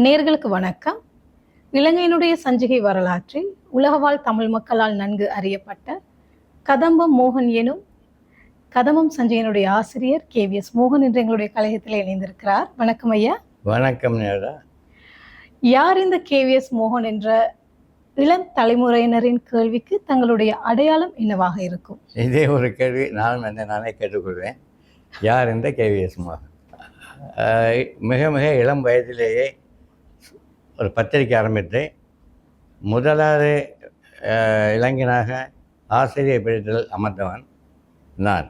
நேர்களுக்கு வணக்கம். இலங்கையினுடைய சஞ்சிகை வரலாற்றில் உலகவாழ் தமிழ் மக்களால் நன்கு அறியப்பட்ட கதம்பம் மோகன் எனும் கதம்பம் சஞ்சிகையினுடைய ஆசிரியர் கே வி எஸ் மோகன் என்று எங்களுடைய கழகத்தில் இணைந்திருக்கிறார். வணக்கம் ஐயா. வணக்கம் நேரா. யார் இந்த கே வி எஸ் மோகன் என்ற இளம் தலைமுறையினரின் கேள்விக்கு தங்களுடைய அடையாளம் என்னவாக இருக்கும்? இதே ஒரு கேள்வி நானும் என்னை நானே கேட்டுக்கொள்வேன். யார் இந்த கேவிஎஸ் மோகன்? ஆஹ் மிக மிக இளம் வயதிலேயே ஒரு பத்திரிக்கை ஆரம்பித்து முதலாவது இளைஞனாக ஆசிரியர் பிடித்தல் அமர்ந்தவன் நான்.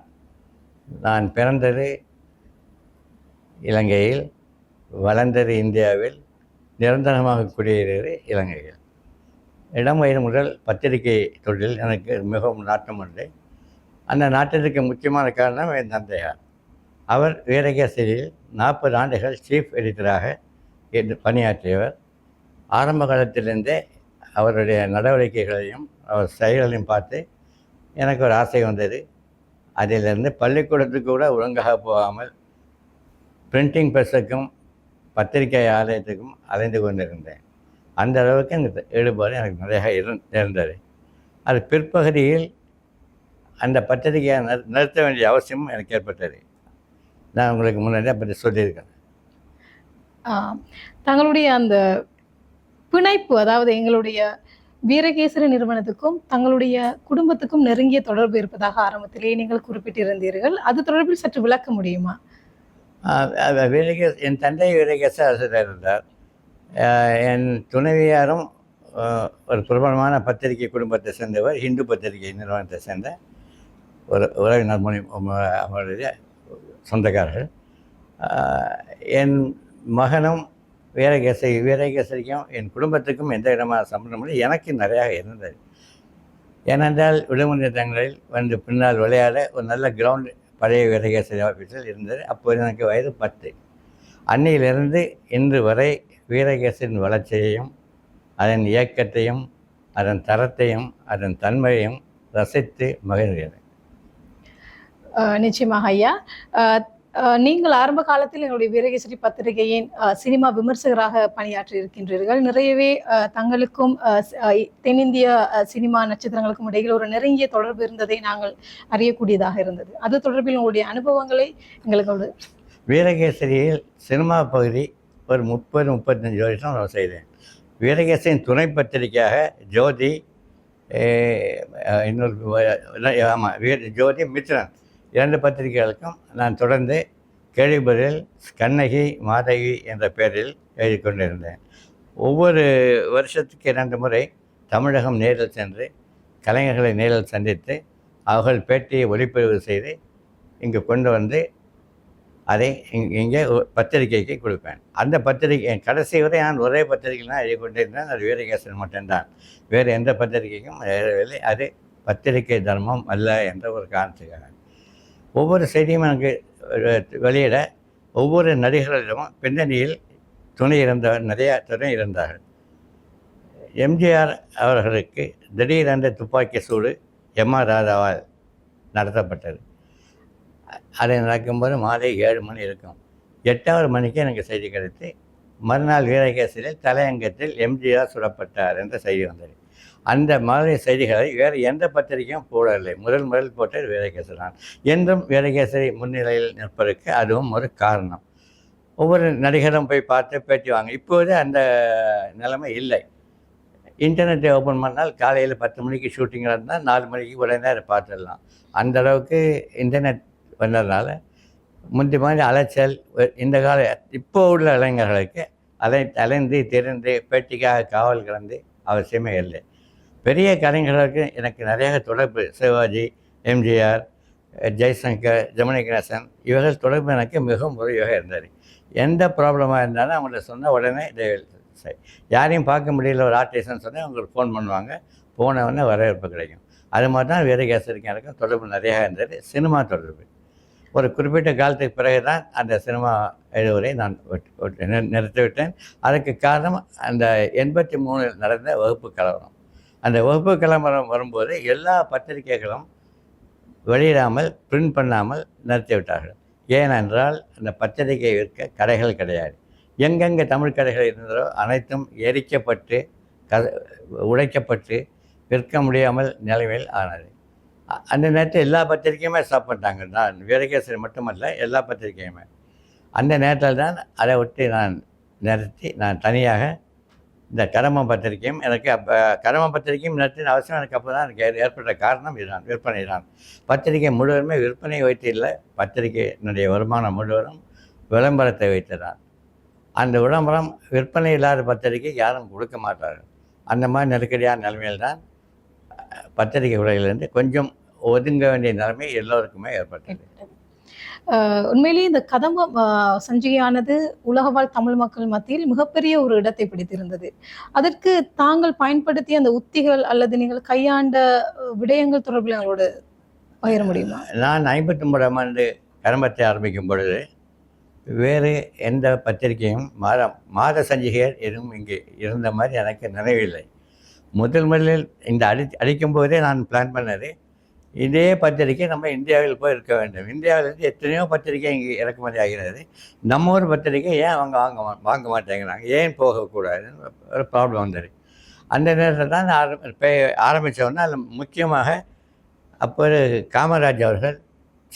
நான் பிறந்தது இலங்கையில் வளர்ந்தது இந்தியாவில் நிரந்தரமாக குடியேறியது இலங்கையில். இளம் வயது முதல் பத்திரிகை தொழில் எனக்கு மிகவும் நாட்டம் உண்டு. அந்த நாட்டத்துக்கு முக்கியமான காரணம் என் தந்தையார். அவர் வீரகேசரியில் நாற்பது ஆண்டுகள் சீஃப் எடிட்டராக பணியாற்றியவர். ஆரம்ப காலத்திலிருந்தே அவருடைய நடவடிக்கைகளையும் அவர் செயல்களையும் பார்த்து எனக்கு ஒரு ஆசை வந்தது. அதிலிருந்து பள்ளிக்கூடத்துக்கு கூட ஒழுங்காக போகாமல் பிரிண்டிங் ப்ரெஸ்ஸுக்கும் பத்திரிகை ஆலயத்துக்கும் அலைந்து கொண்டிருந்தேன். அந்த அளவுக்கு இந்த ஈடுபாடு எனக்கு நிறைய இருந் இருந்தது. அது பிற்பகுதியில் அந்த பத்திரிகையை நிறு நிறுத்த வேண்டிய அவசியமும் எனக்கு ஏற்பட்டது. நான் உங்களுக்கு முன்னாடி பற்றி சொல்லியிருக்கேன். தங்களுடைய அந்த பிணைப்பு அதாவது எங்களுடைய வீரகேசரி நிறுவனத்துக்கும் தங்களுடைய குடும்பத்துக்கும் நெருங்கிய தொடர்பு இருப்பதாக ஆரம்பத்திலேயே நீங்கள் குறிப்பிட்டிருந்தீர்கள். அது தொடர்பில் சற்று விளக்க முடியுமா? வீரகேஸ் என் தந்தை வீரகேச அரசர் இருந்தார் என் துணைவியாரும் ஒரு பிரபலமான பத்திரிகை குடும்பத்தை சேர்ந்தவர் இந்து பத்திரிகை நிறுவனத்தை சேர்ந்த ஒரு உறவினர் மொழி அவருடைய சொந்தக்காரர்கள். என் மகனும் வீரகேசரி வீரகேசரிக்கும் என் குடும்பத்துக்கும் எந்த விதமான சம்பந்தமும் இல்லை. எனக்கு நிறையா இருந்தது. ஏனென்றால் விடுமுறை தினங்களில் வந்து பின்னால் விளையாட ஒரு நல்ல கிரவுண்டு பழைய வீரகேசரி ஆஃபீஸில் இருந்தது. அப்போது எனக்கு வயது பத்து. அன்னையிலிருந்து இன்று வரை வீரகேசரின் வளர்ச்சியையும் அதன் இயக்கத்தையும் அதன் தரத்தையும் அதன் தன்மையையும் ரசித்து மகிழ்கிறேன். நிச்சயமாக ஐயா. நீங்கள் ஆரம்ப காலத்தில் எங்களுடைய வீரகேசரி பத்திரிகையின் சினிமா விமர்சகராக பணியாற்றி இருக்கின்றீர்கள் நிறையவே தங்களுக்கும் தென்னிந்திய சினிமா நட்சத்திரங்களுக்கும் இடையில் ஒரு நெருங்கிய தொடர்பு இருந்ததை நாங்கள் அறியக்கூடியதாக இருந்தது. அது தொடர்பில் உங்களுடைய அனுபவங்களை எங்களுக்கு வீரகேசரியில் சினிமா பகுதி ஒரு முப்பது முப்பத்தஞ்சு வருஷம் நான் செய்தேன். வீரகேசரின் துணை பத்திரிகையாக ஜோதி இன்னொரு ஆமாம் வீர ஜோதி மித்ரன். இரண்டு பத்திரிகைகளுக்கும் நான் தொடர்ந்து கேள்விபதில் கண்ணகி மாதவி என்ற பெயரில் எழுதி கொண்டிருந்தேன் ஒவ்வொரு வருஷத்துக்கு இரண்டு முறை தமிழகம் நேரில் சென்று கலைஞர்களை நேரில் சந்தித்து அவர்கள் பேட்டியை ஒளிப்பதிவு செய்து இங்கு கொண்டு வந்து அதை இங்கே பத்திரிகைக்கு கொடுப்பேன். அந்த பத்திரிகை என் கடைசி வரை நான் ஒரே பத்திரிகை தான் எழுதி கொண்டிருந்தேன் அது வீரகேசன் மட்டும்தான். வேறு எந்த பத்திரிகைக்கும் எழுதவில்லை. அது பத்திரிகை தர்மம் அல்ல என்ற ஒரு காரணத்துக்காக. ஒவ்வொரு செய்தியும் எனக்கு வெளியிட ஒவ்வொரு நடிகர்களிடமும் பின்னணியில் துணை இருந்த நிறையா துணை இருந்தார்கள் எம்ஜிஆர் அவர்களுக்கு திடீரென்று துப்பாக்கி சூடு எம் ஆர் ராதாவால் நடத்தப்பட்டது. அதை நடக்கும்போது மாலை ஏழு மணி இருக்கும். எட்டாவது மணிக்கு எனக்கு செய்தி கிடைத்து மறுநாள் வீரகேசரில் தலையங்கத்தில் எம்ஜிஆர் சுடப்பட்டார் என்ற செய்தி வந்தது. அந்த மாதிரி செய்திகளை வேறு எந்த பத்திரிகையும் போடவில்லை. முதல் முதல் போட்டது வீரகேசரி தான். என்றும் வீரகேசரி முன்னிலையில் நிற்பதற்கு அதுவும் ஒரு காரணம். ஒவ்வொரு நடிகரும் போய் பார்த்து பேட்டி வாங்க. இப்போது அந்த நிலைமை இல்லை. இன்டர்நெட்டை ஓப்பன் பண்ணால் காலையில் பத்து மணிக்கு ஷூட்டிங் இருந்தால் நாலு மணிக்கு உடனே அதை பார்த்துடலாம். அந்த அளவுக்கு இன்டர்நெட் வந்ததுனால முந்தி மாதிரி அலைச்சல் இந்த கால இப்போ உள்ள இளைஞர்களுக்கு அலை அலைந்து திறந்து பேட்டிக்காக காவல் கிடந்து அவசியமே இல்லை. பெரிய கலைஞர்களுக்கு எனக்கு நிறைய தொடர்பு. சிவாஜி எம்ஜிஆர் ஜெய்சங்கர் ஜெமினி கணேசன் இவர்கள் தொடர்பு எனக்கு மிகவும் உதவியாக இருந்தார் எந்த ப்ராப்ளமாக இருந்தாலும் அவங்கள்ட்ட சொன்னால் உடனே இதை சரி. யாரையும் பார்க்க முடியல ஒரு ஆர்டிஸ்ட்னு சொன்னால் அவங்களுக்கு ஃபோன் பண்ணுவாங்க. போன உடனே வரவேற்பு கிடைக்கும். அது மாதிரி தான் வீரகேசரிக்கு தொடர்பு நிறையா இருந்தது. சினிமா தொடர்பு. ஒரு குறிப்பிட்ட காலத்துக்கு பிறகு தான் அந்த சினிமா எழுதுவதை நான் நிறுத்திவிட்டேன் அதுக்கு காரணம் அந்த எண்பத்தி மூணில் நடந்த வகுப்பு கலவரம். அந்த வகுப்பு கிளம்பரம் வரும்போது எல்லா பத்திரிகைகளும் வெளியிடாமல் பிரிண்ட் பண்ணாமல் நிறுத்திவிட்டார்கள் ஏனென்றால் அந்த பத்திரிகை விற்க கடைகள் கிடையாது. எங்கெங்கே தமிழ் கடைகள் இருந்ததோ அனைத்தும் எரிக்கப்பட்டு க உடைக்கப்பட்டு விற்க முடியாமல் நிலைமையில் ஆனது. அந்த நேரத்தில் எல்லா பத்திரிக்கையுமே ஸ்டாப் பண்ணிட்டாங்க. நான் வீரகேசரி மட்டுமல்ல எல்லா பத்திரிக்கையுமே அந்த நேரத்தில் தான் அதை விட்டு நான் நிறுத்தி நான் தனியாக இந்த கடம பத்திரிக்கையும் எனக்கு அப்போ கடம பத்திரிக்கையும் நடத்தின அவசியம் எனக்கு அப்போ தான் எனக்கு ஏற்பட்ட காரணம் இதுதான் விற்பனை தான். பத்திரிகை முழுவதுமே விற்பனை வைத்து இல்லை பத்திரிகையினுடைய வருமானம் முழுவதும் விளம்பரத்தை வைத்துதான். அந்த விளம்பரம் விற்பனை இல்லாத பத்திரிகை யாரும் கொடுக்க மாட்டார்கள். அந்த மாதிரி நெருக்கடியான நிலைமையில் தான் பத்திரிகை உலகிலிருந்து கொஞ்சம் ஒதுங்க வேண்டிய நிலைமை எல்லோருக்குமே ஏற்பட்டது. உண்மையிலேயே இந்த கதம்பம் சஞ்சிகையானது உலகவாழ் தமிழ் மக்கள் மத்தியில் மிகப்பெரிய ஒரு இடத்தை பிடித்திருந்தது. அதற்கு தாங்கள் பயன்படுத்திய அந்த உத்திகள் அல்லது நீங்கள் கையாண்ட விடயங்கள் தொடர்பில் எங்களோட பகிர முடியுமா? நான் ஐம்பத்தி ஒன்பதாம் ஆண்டு கரம்பத்தை ஆரம்பிக்கும் பொழுது வேறு எந்த பத்திரிகையும் மாத மாத சஞ்சிகைகள் எதுவும் இங்கே இருந்த மாதிரி எனக்கு நினைவில்லை. முதல் முதலில் இந்த அடி அடிக்கும்போதே நான் பிளான் பண்ணது இதே பத்திரிகை நம்ம இந்தியாவில் போய் இருக்க வேண்டும். இந்தியாவிலேருந்து எத்தனையோ பத்திரிகை இங்கே இறக்குமதி ஆகிறது. நம்ம ஊர் பத்திரிகை ஏன் அவங்க வாங்க மா- வாங்க மாட்டேங்கிறாங்க? ஏன் போகக்கூடாதுன்னு ஒரு ப்ராப்ளம் வந்தது. அந்த நேரத்தில் தான் நான் ஆரம்பி பே- ஆரம்பிச்ச அதில் முக்கியமாக அப்போது காமராஜ் அவர்கள்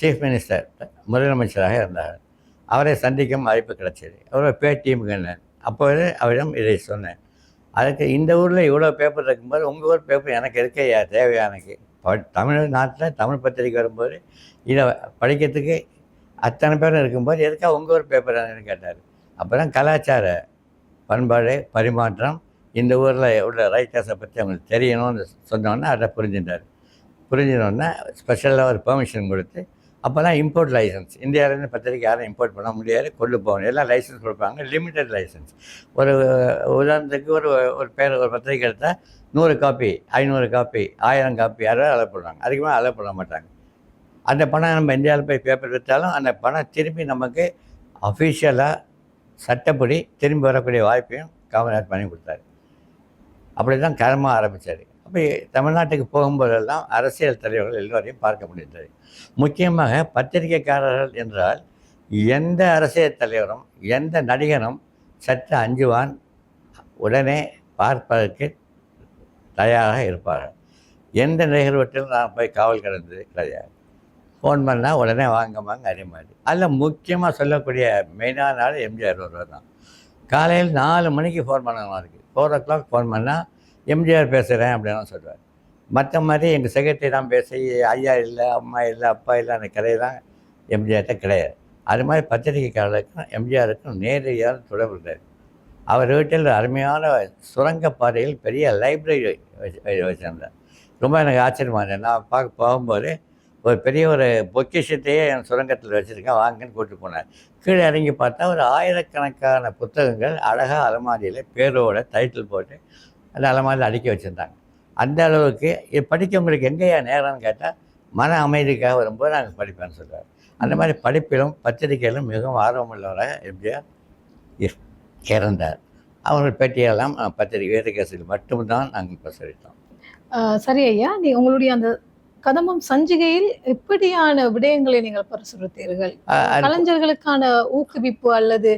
சீஃப் மினிஸ்டர் முதலமைச்சராக இருந்தார். அவரை சந்திக்கும் வாய்ப்பு கிடைச்சது. அவரை பேட்டியும் கண்டேன் அப்போது அவரிடம் இதை சொன்னேன். அதுக்கு இந்த ஊரில் இவ்வளோ பேப்பர் இருக்கும்போது உங்கள் ஊர் பேப்பர் எனக்கு இருக்கையா? தேவையானக்கு ப- தமிழ்நாட்டில் தமிழ் பத்திரிக்கை வரும்போது இதை படிக்கிறதுக்கு அத்தனை பேரும் இருக்கும்போது எதுக்காக உங்கள் ஊர் பேப்பர் கேட்டார். அப்புறம் கலாச்சார பண்பாடு பரிமாற்றம் இந்த ஊரில் உள்ள ரைட்டர்ஸை பற்றி அவங்களுக்கு தெரியணும்னு சொன்னோன்னே அதை புரிஞ்சுட்டார். புரிஞ்சினோடனே ஸ்பெஷலாக ஒரு பெர்மிஷன் கொடுத்து அப்போ தான் இம்போர்ட் லைசன்ஸ் இந்தியாவிலேருந்து பத்திரிக்கை யாரும் இம்போர்ட் பண்ண முடியாது கொண்டு போகணும். எல்லாம் லைசன்ஸ் கொடுப்பாங்க லிமிட்டட் லைசன்ஸ் ஒரு உதாரணத்துக்கு ஒரு ஒரு பேர் ஒரு பத்திரிக்கை எடுத்தால் நூறு காப்பி ஐநூறு காப்பி ஆயிரம் காப்பி யாராவது அலோவ் பண்ணுவாங்க அதுக்கு மேலே அலோவ் பண்ண மாட்டாங்க. அந்த பணம் நம்ம இந்தியாவில் போய் பேப்பர் விற்றாலும் அந்த பணம் திரும்பி நமக்கு அஃபிஷியலாக சட்டப்படி திரும்பி வரக்கூடிய வாய்ப்பையும் காமராஜ் பண்ணி கொடுத்தாரு. அப்படி தான் கடமை ஆரம்பித்தார் அப்படி தமிழ்நாட்டுக்கு போகும்போதெல்லாம் அரசியல் தலைவர்கள் எல்லோரையும் பார்க்க முடிந்தது. முக்கியமாக பத்திரிகைக்காரர்கள் என்றால் எந்த அரசியல் தலைவரும் எந்த நடிகரும் சற்று அஞ்சுவான் உடனே பார்ப்பதற்கு தயாராக இருப்பார்கள். எந்த நிகழ்வற்றிலும் நான் போய் காவல் கிடந்தது கிடையாது. ஃபோன் பண்ணால் உடனே வாங்கம்பாங்க அதே மாதிரி அதில் முக்கியமாக சொல்லக்கூடிய மெயினான நாள் எம்ஜிஆர் ஒருவர் தான். காலையில் நாலு மணிக்கு ஃபோன் பண்ணணும் இருக்குது ஃபோர் ஓ கிளாக் ஃபோன் பண்ணால் எம்ஜிஆர் பேசுகிறேன் அப்படிலாம் சொல்லுவார் மற்ற மாதிரி எங்கள் செக்ரட்டரி தான் பேசி ஐயா இல்லை அம்மா இல்லை அப்பா இல்லை அந்த கதையெல்லாம் எம்ஜிஆர்கிட்ட கிடையாது. அது மாதிரி பத்திரிகைக்காரருக்கும் எம்ஜிஆருக்கும் நேரடியாக தொடர்பு இருந்தது அவர் வீட்டில் அருமையான சுரங்கப்பாதையில் பெரிய லைப்ரரி வச்சு வச்சுருந்தார். ரொம்ப எனக்கு ஆச்சரியமாக இருந்தது. நான் பார்க்க போகும்போது ஒரு பெரிய ஒரு பொக்கிஷத்தையே என் சுரங்கத்தில் வச்சுருக்கேன் வாங்கன்னு கூப்பிட்டு போனார். கீழே இறங்கி பார்த்தா ஒரு ஆயிரக்கணக்கான புத்தகங்கள் அழகாக அலமாரியில் பேரோட டைட்டில் போட்டு அந்த அலமாரியில் அடுக்கி வச்சுருந்தாங்க. அந்த அளவுக்கு இது படிக்க உங்களுக்கு எங்கேயா நேரம்னு கேட்டால் மன அமைதிக்காக வரும்போது நாங்கள் படிப்பேன்னு சொல்லுவார். அந்த மாதிரி படிப்பிலும் பத்திரிகையிலும் மிகவும் ஆர்வமுள்ளவராக எம்ஜிஆர் இர்- இறந்தார். அவர்கள் பேட்டியெல்லாம் பத்திரிகை வேதகேசில் மட்டும்தான் நாங்கள் பிரசரித்தோம். சரி ஐயா நீ உங்களுடைய அந்த கதம்பம் சஞ்சிகையில் எப்படியான விடயங்களை நீங்கள் அது கலைஞர்களுக்கான ஊக்குவிப்பு அல்லது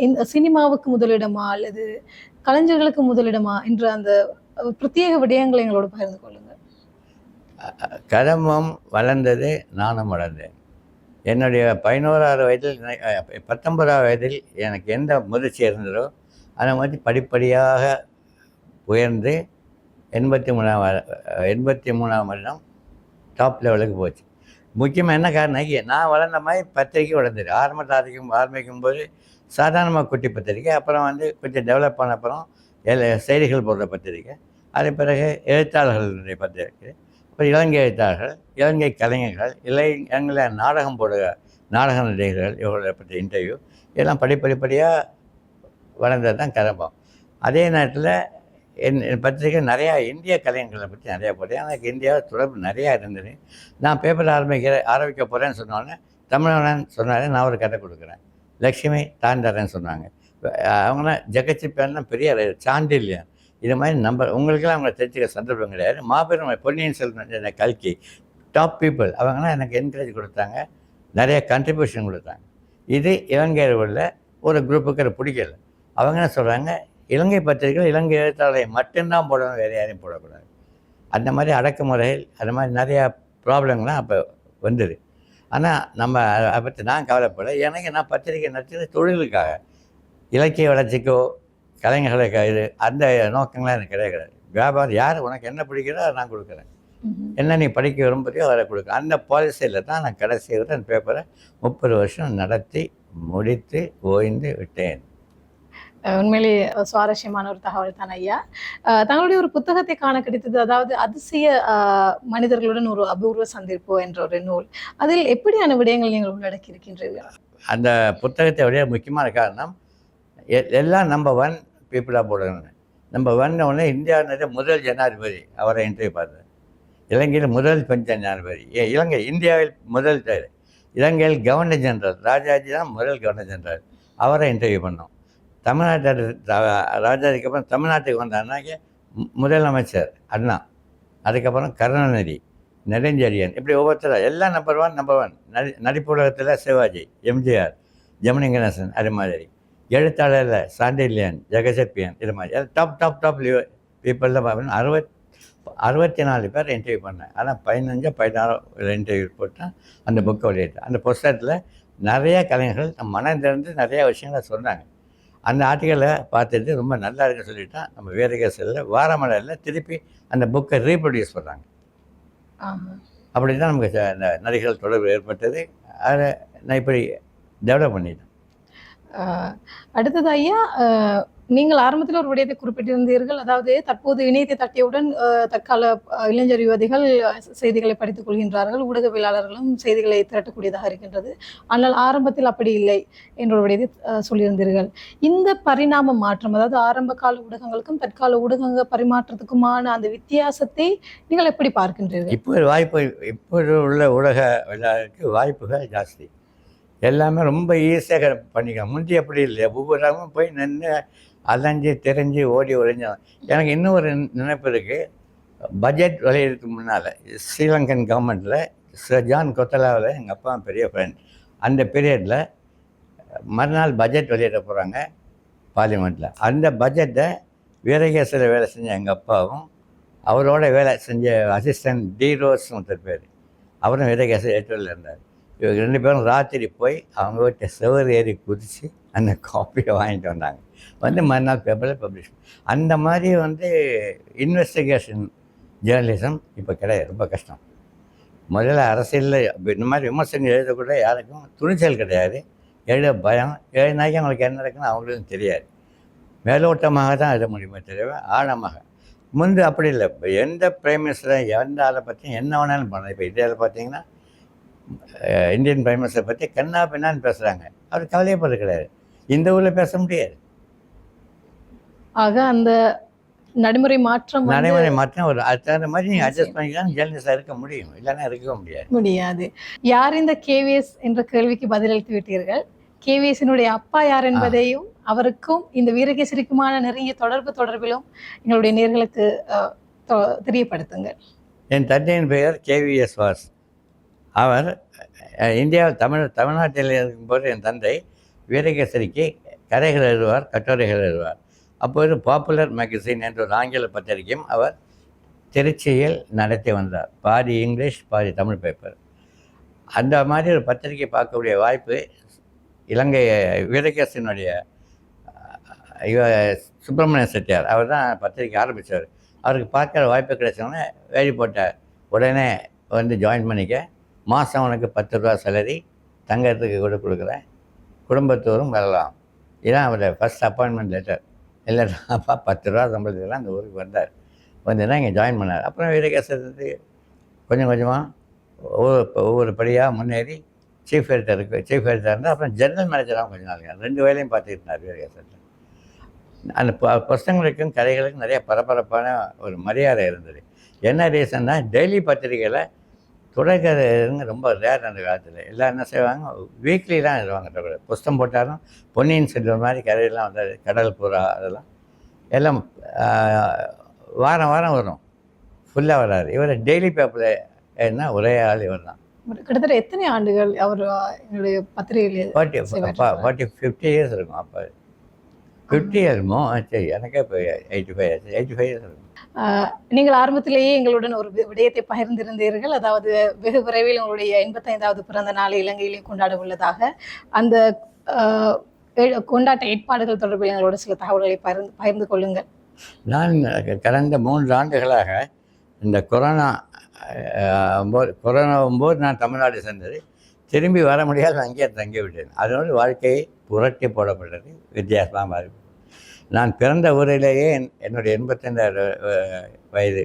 இந்த சினிமாவுக்கு முதலிடமா அல்லது கலைஞர்களுக்கு முதலிடமா என்ற அந்த பிரத்யேக விடயங்களை எங்களோட பகிர்ந்து கொள்ளுங்க. கதம்பம் வளர்ந்தது நானும் வளர்ந்தேன். என்னுடைய பதினோராறு வயதில் பத்தொன்பதாவது வயதில் எனக்கு எந்த முதிர்ச்சி இருந்ததோ அதை மாதிரி படிப்படியாக உயர்ந்து எண்பத்தி மூணாம் எண்பத்தி மூணாம் வருடம் டாப் லெவலுக்கு போச்சு. முக்கியமாக என்ன காரணம் நான் வளர்ந்த மாதிரி பத்திரிக்கை வளர்ந்தது. ஆரம்பத்தாதிக்கும் ஆரம்பிக்கும் ஆரம்பிக்கும் போது சாதாரணமாக குட்டி பத்திரிக்கை அப்புறம் வந்து கொஞ்சம் டெவலப் ஆன அப்புறம் செய்திகள் போடுற பத்திரிக்கை. அதன் பிறகு எழுத்தாளர்களுடைய பத்திரிக்கை. அப்புறம் இலங்கை எழுத்தாளர்கள் இலங்கை கலைஞர்கள் இலை இலங்கையில் நாடகம் போடுகிற நாடக நடிகர்கள் இவர்களை பற்றி இன்டர்வியூ இதெல்லாம் படிப்படிப்படியாக வளர்ந்தது தான் கதம்பம் அதே நேரத்தில் என் பத்திரிக்கை நிறையா இந்திய கலைஞர்களை பற்றி நிறையா போட்டேன் எனக்கு இந்தியாவில் தொடர்பு நிறையா இருந்தது. நான் பேப்பர் ஆரம்பிக்கிற ஆரம்பிக்க போகிறேன்னு சொன்னோன்னே தமிழன் சொன்னார் நான் ஒரு கதை கொடுக்குறேன். லக்ஷ்மி தாண்டறேன்னு சொன்னாங்க. அவங்களாம் ஜெகச்சிப்பான்னா பெரிய சாண்டில்யன். இது மாதிரி நம்பர் உங்களுக்கெல்லாம் அவங்கள தெரிஞ்சுக்க சந்தர்ப்பம் கிடையாது. மாபெரும் பொன்னியின் செல்வன் கல்கி. டாப் பீப்புள் அவங்களாம் எனக்கு என்கரேஜ் கொடுத்தாங்க. நிறைய கண்ட்ரிபியூஷன் கொடுத்தாங்க. இது இலங்கையில் உள்ள ஒரு குரூப்புக்கு அது பிடிக்கல. அவங்க என்ன சொல்கிறாங்க இலங்கை பத்திரிகைகள் இலங்கை எழுத்தாளரை மட்டும்தான் போடணும் வேறு யாரையும் போடக்கூடாது. அந்த மாதிரி அடக்குமுறைகள் அந்த மாதிரி நிறையா ப்ராப்ளங்கள்லாம் அப்போ வந்தது. ஆனால் நம்ம அதை பற்றி நான் கவலைப்படல. எனக்கு நான் பத்திரிக்கை நடத்துறது தொழிலுக்காக. இலக்கிய வளர்ச்சிக்கோ கலைஞர்களுக்கு இது அந்த நோக்கங்கள்லாம் எனக்கு கிடையாது. வியாபாரம் யார் உனக்கு என்ன பிடிக்கிறோ அதை நான் கொடுக்குறேன். என்ன நீ படிக்க விரும்புறியோ அதை கொடுக்க அந்த பாலிசியில் தான் நான் கடைசி வரை அந்த பேப்பரை முப்பது வருஷம் நடத்தி முடித்து ஓய்ந்து விட்டேன். உண்மையிலே சுவாரஸ்யமான ஒரு தகவல் தான் ஐயா. தங்களுடைய ஒரு புத்தகத்தை காண கிடைத்தது அதாவது அதிசய மனிதர்களுடன் ஒரு அபூர்வ சந்திப்பு என்ற ஒரு நூல். அதில் எப்படியான விடயங்கள் நீங்கள் உள்ளடக்கி இருக்கின்றீர்கள் அந்த புத்தகத்தை விட முக்கியமான காரணம் எ- எல்லாம் நம்பர் ஒன் பீப்புளாக போடணும் நம்பர் ஒன் உடனே இந்தியாவுடைய முதல் ஜனாதிபதி அவரை இன்டர்வியூ பார்த்தேன் இலங்கையில் முதல் பெண் ஜனாதிபதி ஏ- இலங்கை இந்தியாவில் முதல் இலங்கையில் கவர்னர் ஜெனரல் ராஜாஜி தான் முதல் கவர்னர் ஜெனரல் அவரை இன்டர்வியூ பண்ணோம். தமிழ்நாட்டு ராஜாஜிக்கு அப்புறம் தமிழ்நாட்டுக்கு வந்தாருனாக்க முதலமைச்சர் அண்ணா. அதுக்கப்புறம் கருணாநிதி நெடுஞ்செழியன். இப்படி ஒவ்வொருத்தரும் எல்லாம் நம்பர் ஒன் நம்பர் ஒன் நடி நடிப்புலகத்தில் சிவாஜி எம்ஜிஆர் ஜெமினி கணேசன் அது மாதிரி. எழுத்தாளரில் சாண்டில்யன் ஜெகசப்பியன் இது மாதிரி. டாப் டாப் டாப் பீப்புளில் பார்த்தீங்கன்னா அறுபத் அறுபத்தி நாலு பேர் இன்டர்வியூ பண்ணேன். ஆனால் பதினஞ்சோ பதினாறோ இன்டர்வியூ போட்டேன் அந்த புக்கை வெளியிட்டேன் அந்த புஸ்தகத்தில் நிறைய கலைஞர்கள் நம்ம மனம் திறந்து நிறைய விஷயங்களை சொன்னாங்க. அந்த ஆர்டிக்கலை பார்த்துட்டு ரொம்ப நல்லா இருக்குன்னு சொல்லிட்டா நம்ம வேதகேசரில் வாரமலரில் திருப்பி அந்த புக்கை ரீப்ரொடியூஸ் பண்ணுறாங்க. அப்படி தான் நமக்கு அந்த நடிகர்கள் தொடர்பு ஏற்பட்டது. அதை நான் இப்படி டெவலப் பண்ணிட்டேன். அடுத்தது ஐயா நீங்கள் ஆரம்பத்தில் ஒரு விடயத்தை குறிப்பிட்டிருந்தீர்கள். அதாவது தற்போது இணையத்தை தட்டியவுடன் தற்கால இளைஞர் யுவதிகள் செய்திகளை படித்துக் கொள்கின்றார்கள். ஊடகவியலாளர்களும் செய்திகளை திரட்டக்கூடியதாக இருக்கின்றது. ஆனால் ஆரம்பத்தில் அப்படி இல்லை என்ற ஒரு விடயத்தை சொல்லியிருந்தீர்கள். இந்த பரிணாம மாற்றம் அதாவது ஆரம்ப கால ஊடகங்களுக்கும் தற்கால ஊடகங்க பரிமாற்றத்துக்குமான அந்த வித்தியாசத்தை நீங்கள் எப்படி பார்க்கின்றீர்கள்? இப்போ வாய்ப்பு இப்போ உள்ள ஊடக வாய்ப்புகள் ஜாஸ்தி. எல்லாமே ரொம்ப ஈஸியாக பண்ணிக்கலாம் முந்தி அப்படி இல்லை ஒவ்வொரு போய் நின்று அலைஞ்சு தெரிஞ்சு ஓடி ஒழிஞ்சோம் எனக்கு இன்னும் ஒரு நினைப்பு இருக்குது பட்ஜெட் விளையிறதுக்கு முன்னால் ஸ்ரீலங்கன் கவர்மெண்ட்டில் சர் ஜான் கொத்தலாவில் எங்கள் அப்பா பெரிய ஃப்ரெண்ட் அந்த பீரியடில் மறுநாள் பட்ஜெட் வெளியிட போகிறாங்க பார்லிமெண்ட்டில் அந்த பட்ஜெட்டை வீரகேசில் வேலை செஞ்ச எங்கள் அப்பாவும் அவரோட வேலை செஞ்ச அசிஸ்டன்ட் டி ரோஸ் ஒருத்தர் பேர். அவரும் வீரகேச ஏற்றுவதில் இருந்தார். இவங்க ரெண்டு பேரும் ராத்திரி போய் அவங்க வீட்டு செவர் ஏறி குதித்து அந்த காப்பியை வாங்கிட்டு வந்தாங்க. வந்து மறுநாள் பேப்பரில் பப்ளிஷ் அந்த மாதிரி வந்து இன்வெஸ்டிகேஷன் ஜேர்னலிசம் இப்போ கிடையாது. ரொம்ப கஷ்டம். முதல்ல அரசியலில் இந்த மாதிரி விமர்சனம் எழுதக்கூட யாருக்கும் துணிச்சல் கிடையாது. எழுத பயம். எழுதினாக்கி அவங்களுக்கு என்ன இருக்குன்னு அவங்களுக்கும் தெரியாது. மேலோட்டமாக தான் எழுத முடியுமே தவிர ஆழமாக. முன்பு அப்படி இல்லை. இப்போ எந்த பிரைம் மினிஸ்டரை எந்த ஆளை பற்றியும் என்ன வேணாலும் பண்ணலாம். இப்போ இதில் பார்த்தீங்கன்னா இந்தியன் பிரைம் மினிஸ்டரை பற்றி கண்ணா பின்னான்னு பேசுகிறாங்க அவர் கவலையப்படுறது கிடையாது இந்த ஊரில் பேச முடியாது. ஆக அந்த நடைமுறை மாற்றம் நடைமுறை மாற்றம் ஒரு அது தகுந்த மாதிரி நீங்கள் அட்ஜஸ்ட் பண்ணிக்கலாம் ஜேர்னலிஸ்டாக இருக்க முடியும். இல்லைன்னா இருக்கவே முடியாது. முடியாது. யார் இந்த கேவிஎஸ் என்ற கேள்விக்கு பதிலளித்து விட்டீர்கள்? கேவிஎஸ்னுடைய அப்பா யார் என்பதையும் அவருக்கும் இந்த வீரகேசரிக்குமான நிறைய தொடர்பு தொடர்பிலும் எங்களுடைய நேர்களுக்கு தெரியப்படுத்துங்கள். என் தந்தையின் பெயர் கேவிஎஸ் வாஸ் அவர் இந்தியாவில் தமிழ் தமிழ்நாட்டில் இருக்கும்போது என் தந்தை வீரகேசரிக்கு கதைகள் எழுதுவார் கட்டுரைகள் எழுதுவார். அப்போது பாப்புலர் மேகசின் என்ற ஒரு ஆங்கில பத்திரிகையும் அவர் திருச்சியில் நடத்தி வந்தார். பாதி இங்கிலீஷ் பாதி தமிழ் பேப்பர் அந்த மாதிரி ஒரு பத்திரிகை பார்க்கக்கூடிய வாய்ப்பு இலங்கை வீரகேசனுடைய இவ சுப்பிரமணிய செட்டியார். அவர் தான் பத்திரிக்கை ஆரம்பித்தார் அவருக்கு பார்க்குற வாய்ப்பு கிடைச்சோன்னே வேலி போட்டார். உடனே வந்து ஜாயின் பண்ணிக்க மாதம் உனக்கு பத்து ரூபா சேலரி தங்கறதுக்கு கூட கொடுக்குறேன். குடும்பத்தோறும் வரலாம். இதான் அவர் ஃபஸ்ட் அப்பாயின்மெண்ட் லெட்டர் இல்லை அப்பா பத்து ரூபா சம்பளத்துக்குலாம் அந்த ஊருக்கு வந்தார். வந்து இங்கே ஜாயின் பண்ணார். அப்புறம் வீரகேசத்துக்கு கொஞ்சம் கொஞ்சமாக ஒவ்வொரு ஒவ்வொரு படியாக முன்னேறி சீஃப் எடிட்டருக்கு சீஃப் எடிட்டர் இருந்தால் அப்புறம் ஜெனரல் மேனேஜராகவும் கொஞ்ச நாள் ரெண்டு வேலையும் பார்த்துட்டு இருந்தார் வீரகேசத்தில் அந்த ப புஸ்தகங்களுக்கும் கதைகளுக்கும் நிறைய பரபரப்பான ஒரு மரியாதை இருந்தது. என்ன ரீசன்னா டெய்லி பத்திரிக்கையில் தொடர்கதைங்க ரொம்ப ரேர் அந்த காலத்தில். எல்லாம் என்ன செய்வாங்க? வீக்லி தான் எழுதுவாங்க தொடர் புஸ்தகம் போட்டாலும் பொன்னியின் செல்வன் மாதிரி கதையெல்லாம் வந்தது. கடல் புறா அதெல்லாம். எல்லாம் வாரம் வாரம் வரும். ஃபுல்லாக வராது. இவர் டெய்லி பேப்பரில் என்ன ஒரே ஆள் இவர் தான் கிட்டத்தட்ட எத்தனை ஆண்டுகள் அவர் எங்களுடைய பத்திரிகையில் ஃபார்ட்டி சேவாற்றிருக்கார். ஃபார்ட்டி ஃபிஃப்டி இயர்ஸ் இருக்கும். அப்போ ஃபிஃப்டி இயர்மோ சரி எனக்கே இப்போ eighty five years eighty five years இருக்கும். நீங்கள் ஆரம்பத்திலேயே எங்களுடன் ஒரு விடயத்தை பகிர்ந்திருந்தீர்கள். அதாவது வெகு விரைவில் உங்களுடைய எண்பத்தைந்தாவது பிறந்த நாளை இலங்கையிலே கொண்டாட உள்ளதாக. அந்த கொண்டாட்ட ஏற்பாடுகள் தொடர்பில் எங்களோட சில தகவல்களை பகிர்ந்து பகிர்ந்து கொள்ளுங்கள். நான் கடந்த மூன்று ஆண்டுகளாக இந்த கொரோனா அஹ், போது கொரோனா நான் தமிழ்நாடு சென்றது. திரும்பி வர முடியாத அங்கேயே தங்கி விட்டேன் அதனோடு வாழ்க்கையை புரட்டி போடப்பட்டது. வித்தியாசமாக மாறி நான் பிறந்த ஊரிலேயே என் என்னுடைய எண்பத்தைந்தாவது வயது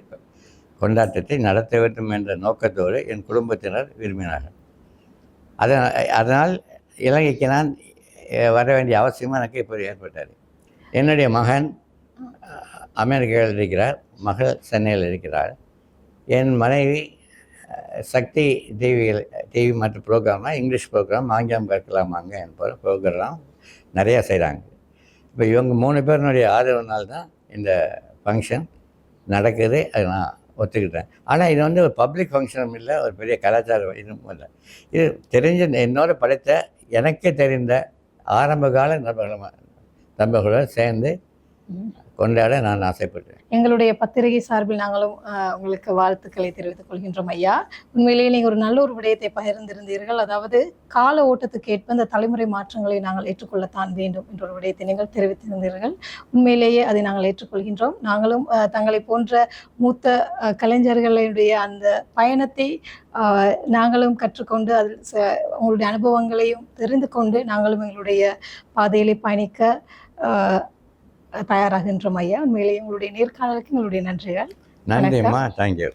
கொண்டாட்டத்தை நடத்த வேண்டும் என்ற நோக்கத்தோடு என் குடும்பத்தினர் விரும்பினார்கள். அதனால் அதனால் இலங்கைக்கு நான் வர வேண்டிய அவசியமும் எனக்கு இப்போ ஏற்பட்டது. என்னுடைய மகன் அமெரிக்காவில் இருக்கிறார் மகள் சென்னையில் இருக்கிறார் என் மனைவி சக்தி டிவியில் டிவி மற்ற ப்ரோக்ராம்னால் இங்கிலீஷ் ப்ரோக்ராம் ஆங்கிலம் கற்கலாமாங்க என்பது ப்ரோக்ராம் நிறையா செய்கிறாங்க. இப்போ இவங்க மூணு பேருனுடைய ஆதரவுனால தான் இந்த ஃபங்க்ஷன் நடக்குது. அதை நான் ஒத்துக்கிட்டேன். ஆனால் இது வந்து ஒரு பப்ளிக் ஃபங்க்ஷனும் இல்லை ஒரு பெரிய கலாச்சார இதுவும் இல்லை. இது தெரிஞ்ச என்னோட படித்த எனக்கே தெரிந்த ஆரம்பகால நண்பர்களும் நண்பர்களுடன் சேர்ந்து கொண்டாட நான் ஆசைப்பட்டேன் எங்களுடைய பத்திரிகை சார்பில் நாங்களும் உங்களுக்கு வாழ்த்துக்களை தெரிவித்துக் கொள்கின்றோம் ஐயா. உண்மையிலேயே நீங்கள் ஒரு நல்ல ஒரு விடயத்தை பகிர்ந்திருந்தீர்கள். அதாவது கால ஓட்டத்துக்கு ஏற்ப இந்த தலைமுறை மாற்றங்களை நாங்கள் ஏற்றுக்கொள்ளத்தான் வேண்டும் என்ற ஒரு விடயத்தை நீங்கள் தெரிவித்திருந்தீர்கள். உண்மையிலேயே அதை நாங்கள் ஏற்றுக்கொள்கின்றோம். நாங்களும் தங்களை போன்ற மூத்த கலைஞர்களுடைய அந்த பயணத்தை நாங்களும் கற்றுக்கொண்டு அதில் ச- உங்களுடைய அனுபவங்களையும் தெரிந்து கொண்டு நாங்களும் எங்களுடைய பாதையிலே பயணிக்க தயாராகின்றோம் ஐயா. உண்மையிலேயே உங்களுடைய நேர்காணலுக்கு எங்களுடைய நன்றிகள். நன்றிம்மா. தேங்க்யூ